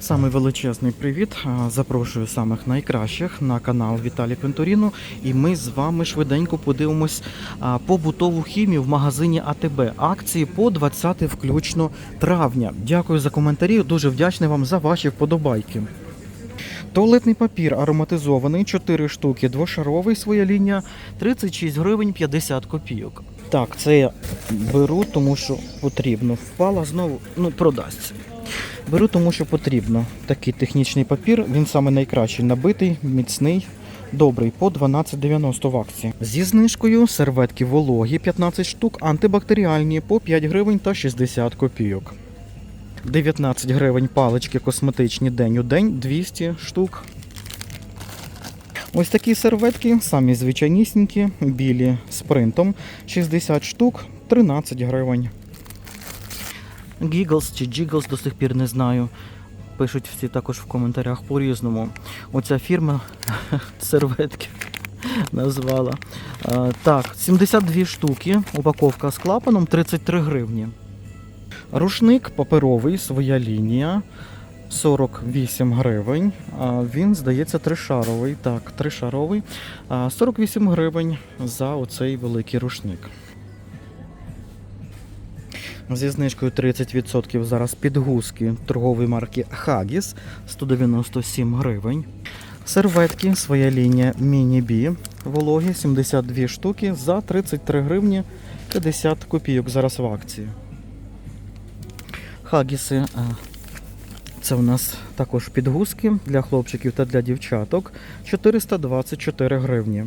Самий величезний привіт. Запрошую самих найкращих на канал Віталій Пенторіно. І ми з вами швиденько подивимось побутову хімію в магазині АТБ. Акції по 20 включно травня. Дякую за коментарі. Дуже вдячний вам за ваші вподобайки. Туалетний папір ароматизований, 4 штуки, двошаровий, своя лінія, 36 гривень 50 копійок. Так, це я беру, тому що потрібно. Впала знову, ну, продасться. Беру, тому що потрібно. Такий технічний папір, він саме найкращий, набитий, міцний, добрий, по 12,90 в акції. Зі знижкою серветки вологі 15 штук, антибактеріальні по 5 гривень та 60 копійок. 19 гривень палички косметичні день у день, 200 штук. Ось такі серветки, самі звичайнісінькі, білі з принтом, 60 штук, 13 гривень. Гіглс чи Джіглс до сих пір не знаю. Пишуть всі також в коментарях по-різному. Оця фірма серветки назвала. Так, 72 штуки, упаковка з клапаном 33 гривні. Рушник паперовий, своя лінія. 48 гривень. Він, здається, тришаровий. Так, тришаровий. А, 48 гривень за оцей великий рушник. Зі знижкою 30% зараз підгузки торгової марки Haggis 197 гривень. Серветки, своя лінія Міні-Бі вологі 72 штуки за 33 гривні 50 копійок зараз в акції. Хагіси. Це у нас також підгузки для хлопчиків та для дівчаток 424 гривні.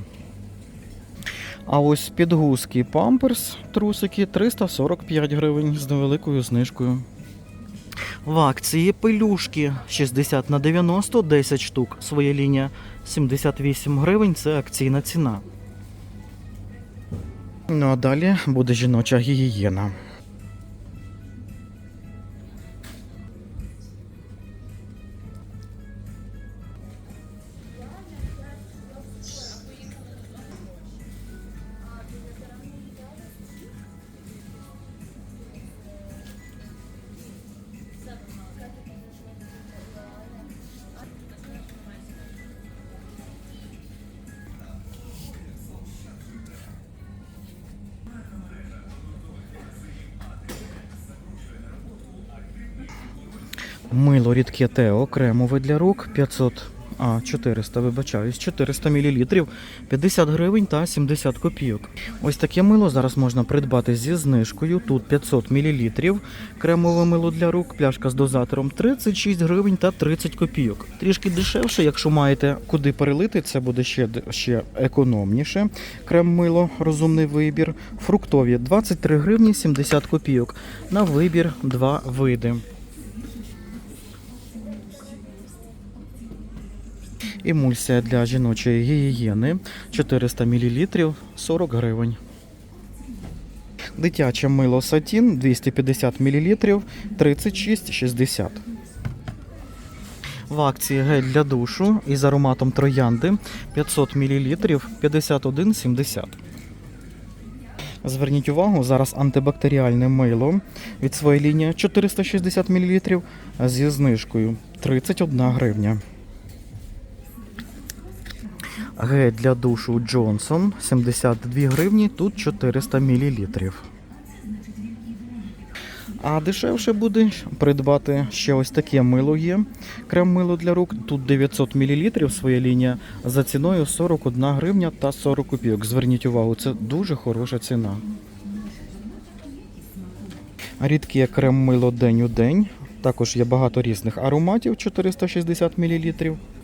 А ось підгузки памперс, трусики 345 гривень з невеликою знижкою. В акції пелюшки 60 на 90, 10 штук. Своя лінія 78 гривень це акційна ціна. Ну а далі буде жіноча гігієна. Мило рідке Тео, кремове для рук 500, а 400, вибачаюсь, 400 мл, 50 гривень та 70 копійок. Ось таке мило зараз можна придбати зі знижкою. Тут 500 мл, кремове мило для рук, пляшка з дозатором 36 гривень та 30 копійок. Трішки дешевше, якщо маєте куди перелити, це буде ще, ще економніше. Крем-мило, розумний вибір. Фруктові 23 гривні 70 копійок. На вибір два види. Емульсія для жіночої гігієни 400 мл 40 гривень. Дитяче мило сатін 250 мл 36,60. В акції гель для душу із ароматом троянди 500 мл 51,70. Зверніть увагу, зараз антибактеріальне мило від своєї лінії 460 мл зі знижкою 31 гривня. Гель для душу Джонсон 72 гривні, тут 400 мл. А дешевше буде придбати ще ось таке мило є. Крем-мило для рук. Тут 900 мл своя лінія за ціною 41 гривня та 40 копійок. Зверніть увагу, це дуже хороша ціна. Рідке крем-мило день у день. Також є багато різних ароматів 460 мл.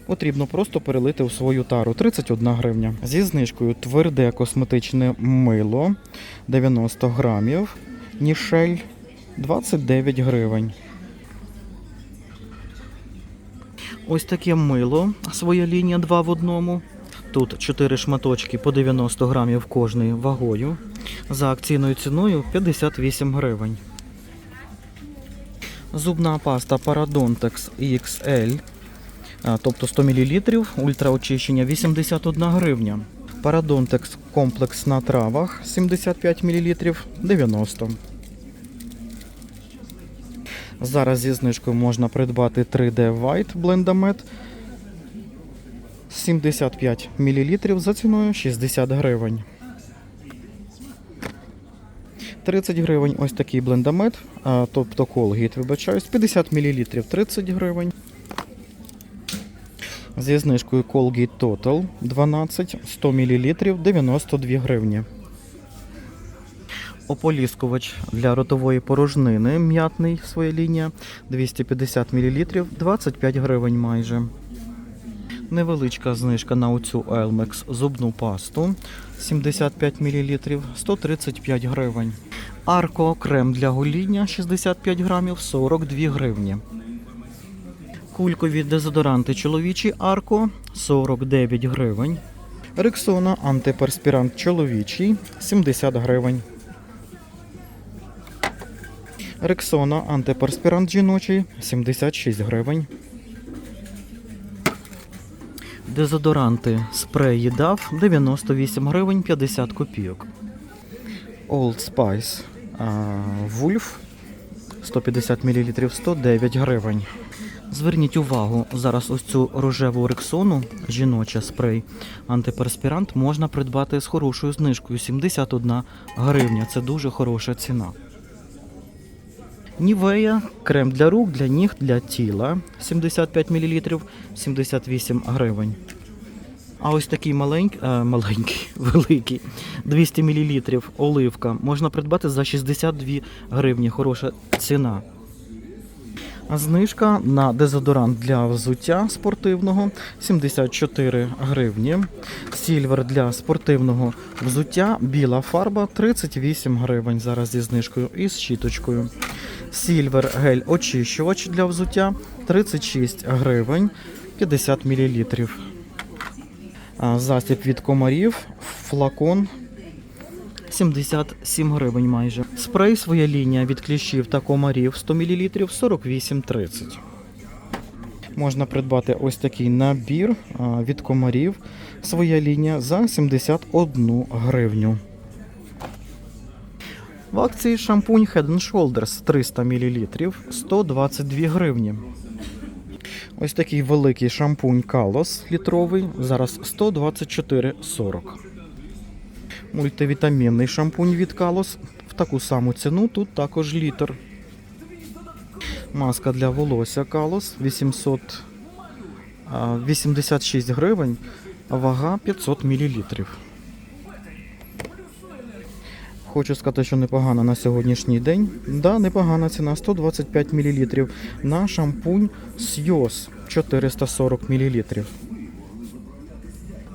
Потрібно просто перелити у свою тару 31 гривня. Зі знижкою тверде косметичне мило 90 грамів. Нішель 29 гривень. Ось таке мило, своя лінія 2 в одному. Тут 4 шматочки по 90 грамів кожний вагою. За акційною ціною 58 гривень. Зубна паста Parodontax XL, тобто 100 мл, ультраочищення 81 гривня. Parodontax комплекс на травах 75 мл 90. Зараз зі знижкою можна придбати 3D White Blendamed 75 мл за ціною 60 гривень. 30 гривень ось такий блендамет, тобто Colgate, вибачаюсь, 50 мл 30 гривень. Зі знижкою Colgate Total 12 100 мл 92 гривні. Ополіскувач для ротової порожнини м'ятний своя лінія 250 мл 25 гривень майже. Невеличка знижка на оцю Elmex зубну пасту 75 мл 135 гривень. Арко крем для гоління 65 грамів 42 гривні. Кулькові дезодоранти чоловічі Арко 49 гривень. Рексона антиперспірант чоловічий 70 гривень. Рексона антиперспірант жіночий 76 гривень. Дезодоранти спреї DAF 98 гривень 50 копійок. Old Spice Wolf 150 мл 109 гривень. Зверніть увагу, зараз ось цю рожеву рексону, жіноча спрей, антиперспірант можна придбати з хорошою знижкою 71 гривня. Це дуже хороша ціна. Нівея, крем для рук, для ніг, для тіла 75 мл 78 гривень. А ось такий маленький, е, маленький, великий 200 мл оливка можна придбати за 62 гривні. Хороша ціна. Знижка на дезодорант для взуття спортивного 74 гривні. Сільвер для спортивного взуття, біла фарба 38 гривень зараз зі знижкою і з щіточкою. Сільвер гель очищувач для взуття 36 гривень 50 мл. Засіб від комарів, флакон 77 гривень майже. Спрей своя лінія від кліщів та комарів 100 мл 48,30. Можна придбати ось такий набір від комарів. Своя лінія за 71 гривню. В акції шампунь Head Shoulders 300 мл 122 гривні. Ось такий великий шампунь Калос літровий, зараз 124,40. Мультивітамінний шампунь від Калос в таку саму ціну, тут також літр. Маска для волосся Калос 800, а, 86 гривень, вага 500 мл. Хочу сказати, що непогана на сьогоднішній день. Да, непогана ціна 125 мл на шампунь Сйоз 440 мл.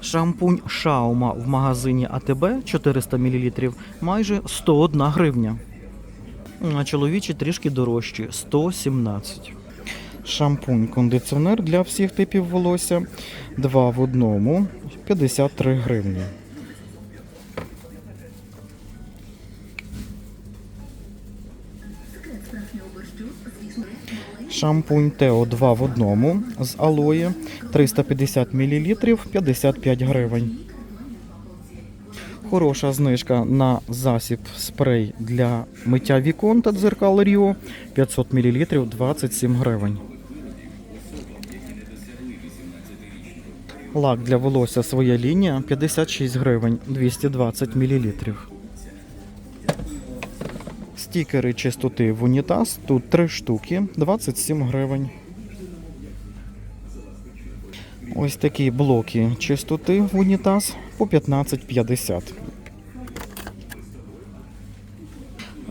Шампунь Шаума в магазині АТБ 400 мл майже 101 гривня. А чоловічі трішки дорожчі 117. Шампунь кондиціонер для всіх типів волосся 2 в одному 53 гривні. Шампунь Тео 2 в одному з алоє 350 мл 55 гривень. Хороша знижка на засіб спрей для миття вікон та дзеркал Ріо 500 мл 27 гривень. Лак для волосся своя лінія 56 гривень 220 мл. Стікери чистоти в унітаз. Тут 3 штуки, 27 гривень. Ось такі блоки чистоти в унітаз по 15,50.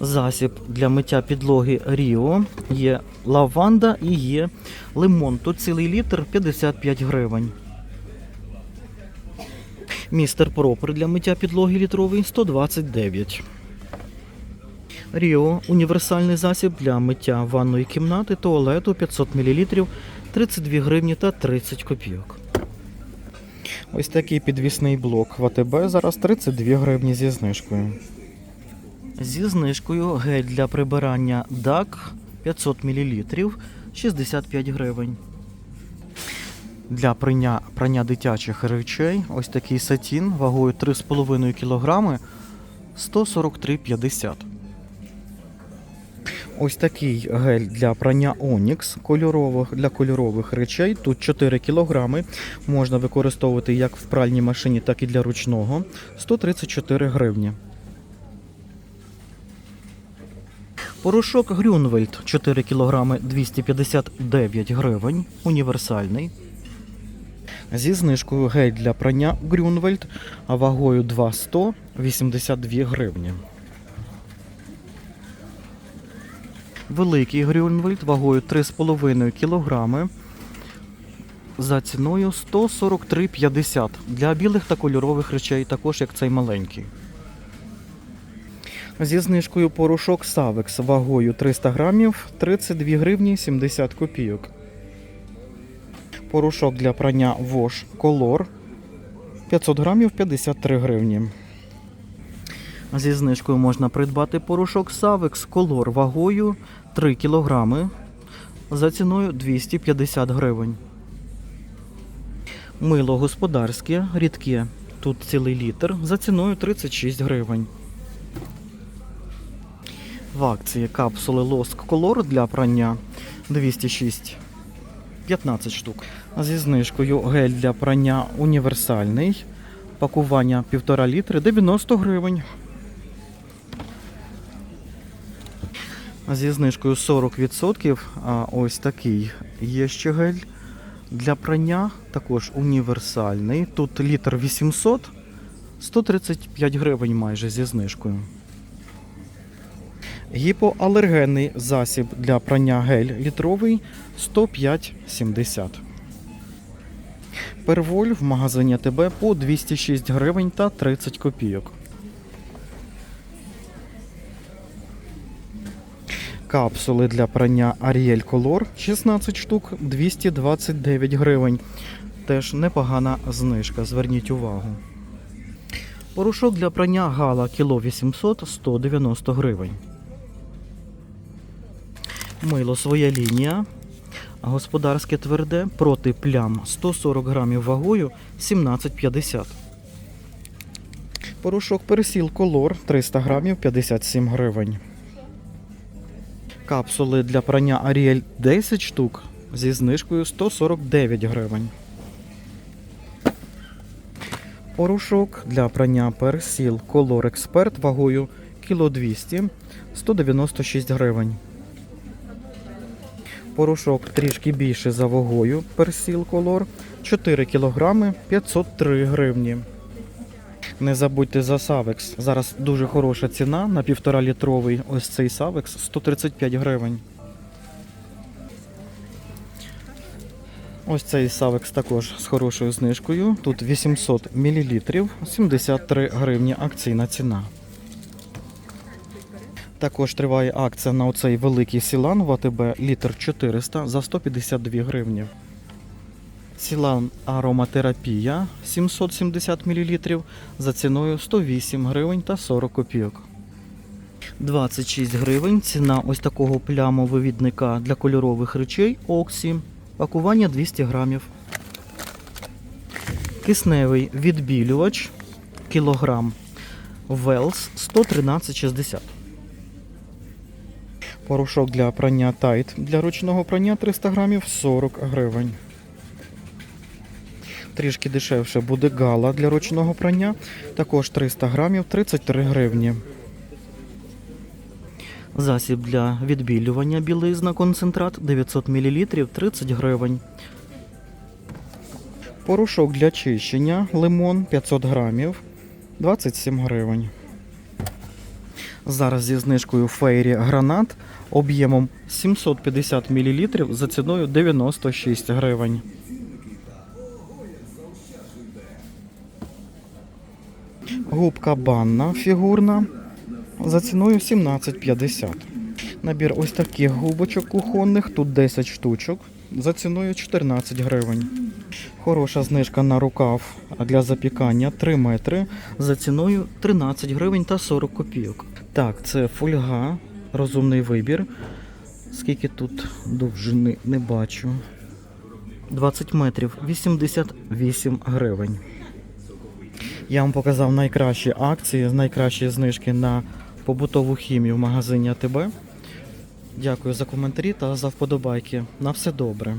Засіб для миття підлоги Ріо. Є лаванда і є лимон. Тут цілий літр 55 гривень. Містер Пропер для миття підлоги літровий 129. Ріо універсальний засіб для миття ванної кімнати, туалету 500 мл 32 гривні та 30 копійок. Ось такий підвісний блок в АТБ зараз 32 гривні зі знижкою. Зі знижкою гель для прибирання DAC 500 мл 65 гривень. Для прання, прання дитячих речей ось такий сатін вагою 3,5 кг 143,50. Ось такий гель для прання Onyx кольорових, для кольорових речей. Тут 4 кг. Можна використовувати як в пральній машині, так і для ручного. 134 гривні. Порошок Грюнвельд 4 кг 259 гривень. Універсальний. Зі знижкою гель для прання Грюнвельд вагою 2,100 82 гривні. Великий Грюнвельд вагою 3,5 кг за ціною 143,50 для білих та кольорових речей, також як цей маленький. Зі знижкою порошок Савекс вагою 300 грамів 32 гривні 70 копійок. Порошок для прання Wash Color 500 грамів 53 гривні. Зі знижкою можна придбати порошок Savex Color вагою 3 кг за ціною 250 гривень. Мило господарське, рідке, тут цілий літр за ціною 36 гривень. В акції капсули Losk Color для прання 206 15 штук. Зі знижкою гель для прання універсальний. Пакування 1,5 літри 90 гривень. Зі знижкою 40%. А ось такий є ще гель для прання, також універсальний. Тут літр 800, 135 гривень майже зі знижкою. Гіпоалергенний засіб для прання гель літровий 105,70. Перволь в магазині ТБ по 206 гривень та 30 копійок. Капсули для прання Ariel Color 16 штук 229 гривень. Теж непогана знижка, зверніть увагу. Порошок для прання Гала кіло 800 190 гривень. Мило своя лінія. Господарське тверде проти плям 140 грамів вагою 17,50. Порошок пересіл колор 300 грамів 57 гривень. Капсули для прання Ariel 10 штук зі знижкою 149 гривень. Порошок для прання персіл Color Expert вагою кіло 200 196 гривень. Порошок трішки більше за вагою персіл Color 4 кг 503 гривні. Не забудьте за Савекс. Зараз дуже хороша ціна на 1,5 літровий ось цей Савекс 135 гривень. Ось цей Савекс також з хорошою знижкою. Тут 800 мл 73 гривні акційна ціна. Також триває акція на оцей великий сілан в літр 400 за 152 гривні. Сілан ароматерапія 770 мл за ціною 108 гривень та 40 копійок. 26 гривень ціна ось такого плямовивідника для кольорових речей Оксі. Пакування 200 грамів. Кисневий відбілювач кілограм. Велс 113,60. Порошок для прання тайт для ручного прання 300 грамів 40 гривень. Трішки дешевше буде гала для ручного прання. Також 300 грамів 33 гривні. Засіб для відбілювання білизна концентрат 900 мл 30 гривень. Порошок для чищення лимон 500 грамів 27 гривень. Зараз зі знижкою фейрі гранат об'ємом 750 мл за ціною 96 гривень. Губка банна фігурна за ціною 17,50. Набір ось таких губочок кухонних, тут 10 штучок за ціною 14 гривень. Хороша знижка на рукав для запікання 3 метри за ціною 13 гривень та 40 копійок. Так, це фольга, розумний вибір. Скільки тут довжини не бачу. 20 метрів 88 гривень. Я вам показав найкращі акції, найкращі знижки на побутову хімію в магазині АТБ. Дякую за коментарі та за вподобайки. На все добре.